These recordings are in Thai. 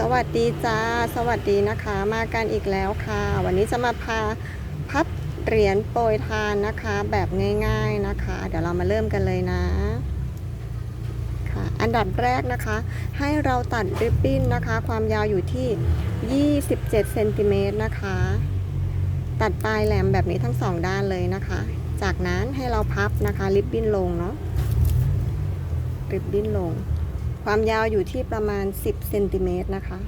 สวัสดีจ้า สวัสดีนะคะ มากันอีกแล้วค่ะ วันนี้จะมาพาพับเหรียญโปรยทานนะคะ แบบง่าย ๆนะคะ เดี๋ยวเรามาเริ่มกันเลยนะค่ะอันดับแรกนะคะ ให้เราตัดริบบิ้นนะคะ ความยาวอยู่ที่ 27เซนติเมตรนะคะ ตัดปลายแหลมแบบนี้ทั้งสองด้านเลยนะคะ จากนั้นให้เราพับนะคะริบบิ้นลงเนาะริบบิ้นลง ความยาวอยู่ที่ประมาณ 10เซนติเมตรนะคะ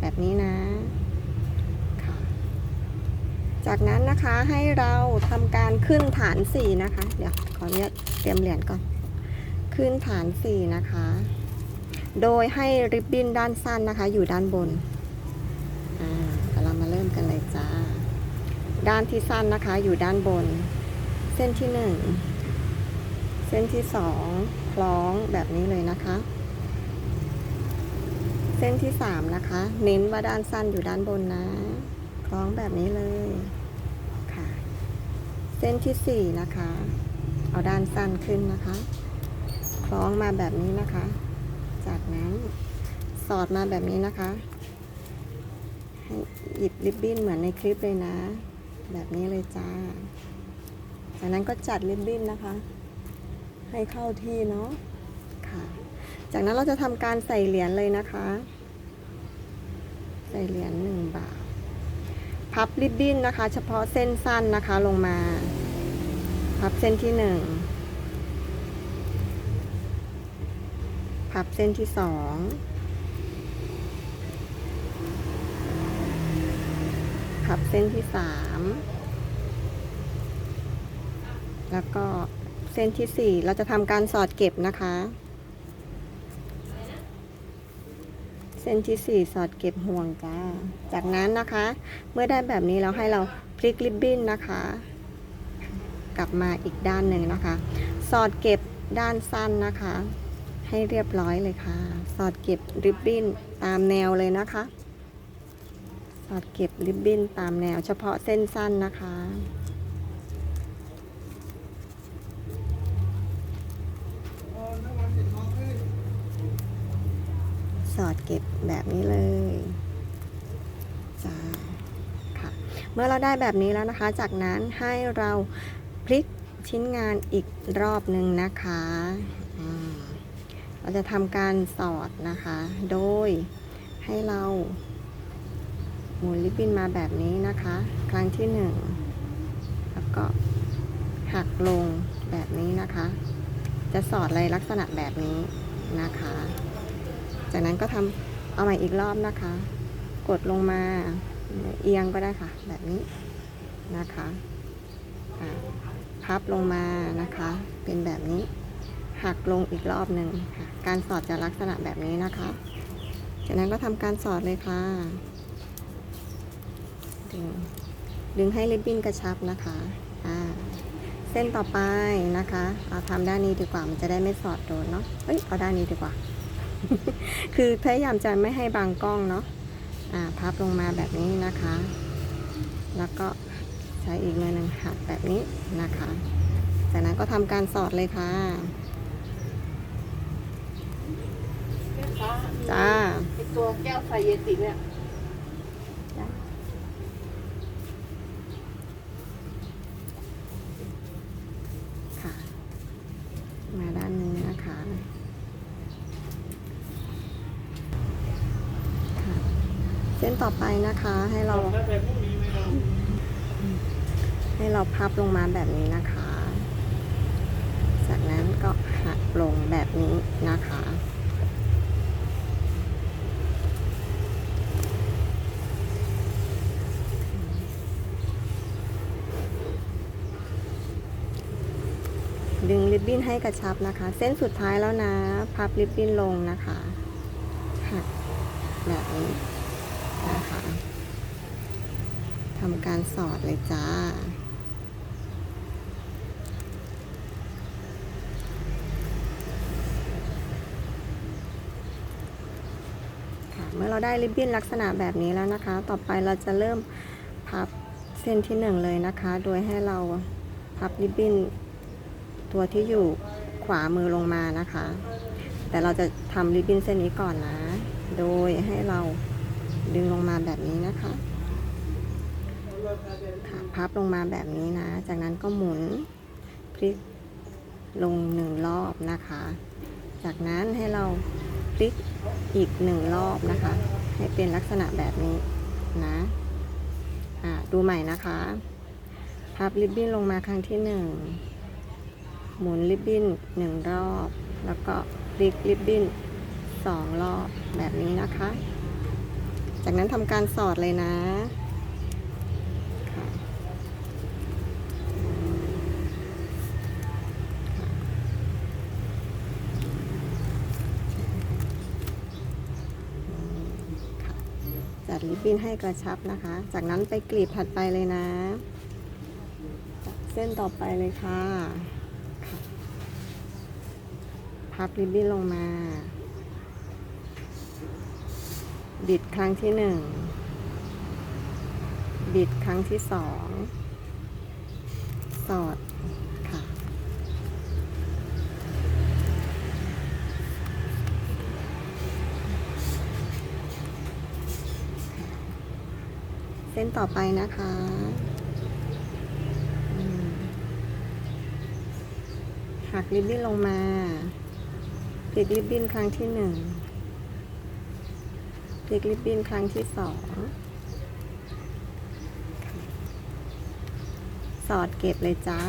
แบบนี้นะค่ะจากนั้นนะคะให้เราทำการขึ้นฐาน 4 นะคะ เดี๋ยวขออนุญาตเตรียมเหรียญก่อน ขึ้นฐาน 4 นะคะ โดยให้ริบบิ้นด้านสั้นนะคะ อยู่ด้านบนอ่าเดี๋ยวเรามาเริ่มกันเลยจ้า ด้านที่สั้นนะคะอยู่ด้านบน เส้นที่1เส้นที่สองคล้องแบบนี้เลยนะคะ เส้นที่สามนะคะ เน้นว่าด้านสั้นอยู่ด้านบนนะ คล้องแบบนี้เลยค่ะ เส้นที่สี่นะคะ เอาด้านสั้นขึ้นนะคะ คล้องมาแบบนี้นะคะ จากนั้นสอดมาแบบนี้นะคะให้หยิบริบบิ้นเหมือนในคลิปเลยนะ แบบนี้เลยจ้า จากนั้นก็จัดริบบิ้นนะคะ ให้เข้าที่เนาะค่ะ จากนั้นเราจะทำการใส่เหรียญเลยนะคะ ใส่เหรียญหนึ่งบาท พับริบบิ้นนะคะ เฉพาะเส้นสั้นนะคะลงมา พับเส้นที่หนึ่งพับเส้นที่สองพับเส้นที่สามแล้วก็ เส้นที่ 4 เราจะทำการสอดเก็บนะคะ เส้นที่ 4 สอดเก็บห่วงจ้า จากนั้นนะคะ เมื่อได้แบบนี้เราให้เราพลิกริบบิ้นนะคะ กลับมาอีกด้านหนึ่งนะคะ สอดเก็บด้านสั้นนะคะ ให้เรียบร้อยเลยค่ะ สอดเก็บริบบิ้นตามแนวเลยนะคะ สอดเก็บริบบิ้นตามแนว เฉพาะเส้นสั้นนะคะ สอดเก็บแบบนี้เลยจ้าค่ะเมื่อเราได้แบบนี้แล้วนะคะ จากนั้นให้เราพลิกชิ้นงานอีกรอบหนึ่งนะคะเราจะทำการสอดนะคะ โดยให้เราหมุนลิปบิ้นมาแบบนี้นะคะ ครั้งที่หนึ่งแล้วก็หักลงแบบนี้นะคะ จะสอดอะไรลักษณะแบบนี้นะคะ จากนั้นก็ทำเอาใหม่อีกรอบนะคะ กดลงมาเอียงก็ได้ค่ะ แบบนี้นะคะพับลงมานะคะ เป็นแบบนี้ หักลงอีกรอบหนึ่งค่ะ การสอดจะลักษณะแบบนี้นะคะ จากนั้นก็ทำการสอดเลยค่ะ ดึง ดึงให้ริบบิ้นกระชับนะคะอ่าเส้นต่อไปนะคะ เอาทำด้านนี้ดีกว่า มันจะได้ไม่สอดโดนเนาะ เอ้ย เอาด้านนี้ดีกว่า คือพยายามจะไม่ให้บังกล้องเนาะอ่าพับลงมาแบบนี้นะคะ แล้วก็ใช้อีกมือหนึ่งหักแบบนี้นะคะ จากนั้นก็ทำการสอดเลยค่ะแม่ค้าจ้าไอตัวแก้วไฟเยติเนี่ย ค่ะ มาด้านนี้นะคะค่ะเส้ นต่อไปนะคะ ให้เราให้เราพับลงมาแบบนี้นะคะ จากนั้นก็หักลงแบบนี้นะคะ ดึงริบบิ้นให้กระชับนะคะ เส้นสุดท้ายแล้วนะ พับริบบิ้นลงนะคะ หักแบบนี้ นะคะทำการสอดเลยจ้าค่ะเมื่อเราได้ริบบิ้นลักษณะแบบนี้แล้วนะคะ ต่อไปเราจะเริ่มพับเส้นที่หนึ่งเลยนะคะ โดยให้เราพับริบบิ้นตัวที่อยู่ขวามือลงมานะคะ แต่เราจะทำริบบิ้นเส้นนี้ก่อนนะ โดยให้เรา ดึงลงมาแบบนี้นะคะค่ะพับลงมาแบบนี้นะ จากนั้นก็หมุนพลิกลงหนึ่งรอบนะคะ จากนั้นให้เราพลิกอีกหนึ่งรอบนะคะ ให้เป็นลักษณะแบบนี้นะอ่าดูใหม่นะคะ พับริบบิ้นลงมาครั้งที่หนึ่งหมุนริบบิ้นหนึ่งรอบ แล้วก็พลิกริบบิ้นสองรอบแบบนี้นะคะ จากนั้นทำการสอดเลยนะจัดริบบิ้นให้กระชับนะคะ จากนั้นไปกลีบถัดไปเลยนะ เส้นต่อไปเลยค่ะค่ะพับริบบิ้นลงมา บิดครั้งที่หนึ่ง บิดครั้งที่สอง สอดค่ะ เส้นต่อไปนะคะหักริบบิ้นลงมาพลิกริบบิ้นครั้งที่หนึ่ง ลิกริบบิ้นครั้งที่สองสอดเก็บเลยจ้า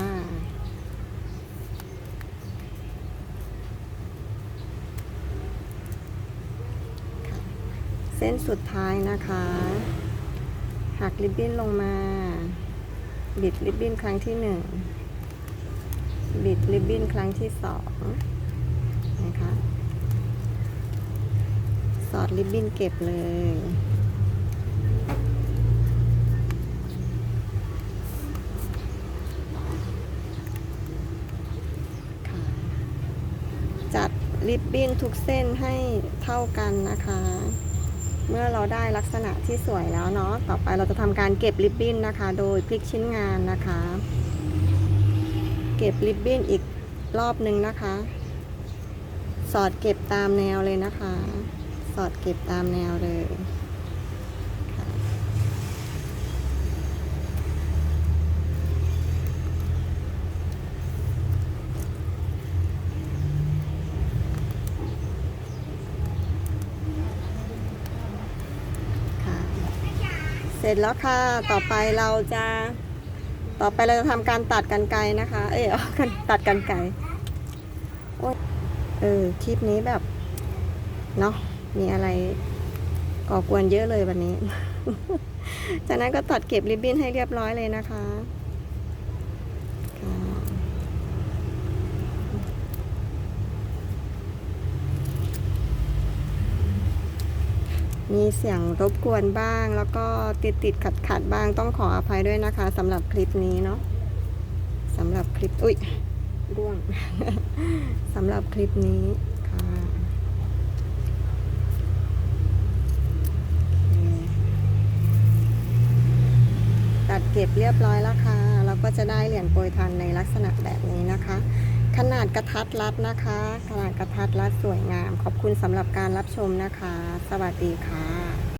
เส้นสุดท้ายนะคะ หักริบบิ้นลงมา บิดริบบิ้นครั้งที่หนึ่งบิดริบบิ้นครั้งที่สองนะคะ สอดริบบิ้นเก็บเลย จัดริบบิ้นทุกเส้นให้เท่ากันนะคะ เมื่อเราได้ลักษณะที่สวยแล้วเนาะ ต่อไปเราจะทำการเก็บริบบิ้นนะคะ โดยพลิกชิ้นงานนะคะ เก็บริบบิ้นอีกรอบหนึ่งนะคะ สอดเก็บตามแนวเลยนะคะ สอดเก็บตามแนวเลยเสร็จแล้วค่ะ ต่อไปเราจะ ต่อไปเราจะทำการตัดกันไกรนะคะ เออกันตัดกันไกรโอ๊ยเออ คลิปนี้แบบ เนาะ มีอะไรก่อกวนเยอะเลยวันนี้ จากนั้นก็ตัดเก็บริบบิ้นให้เรียบร้อยเลยนะคะค่ะมีเสียงรบกวนบ้าง แล้วก็ติดติดขัดขัดๆบ้างต้องขออภัยด้วยนะคะสำหรับคลิปนี้เนาะสำหรับคลิป อุ้ยร่วงสำหรับคลิปนี้ค่ะ ตัด เก็บเรียบร้อยแล้วค่ะ เราก็จะได้เหรียญโปรยทานในลักษณะแบบนี้นะคะ ขนาดกระทัดรัดนะคะ ขนาดกระทัดรัดสวยงาม ขอบคุณสำหรับการรับชมนะคะ สวัสดีค่ะ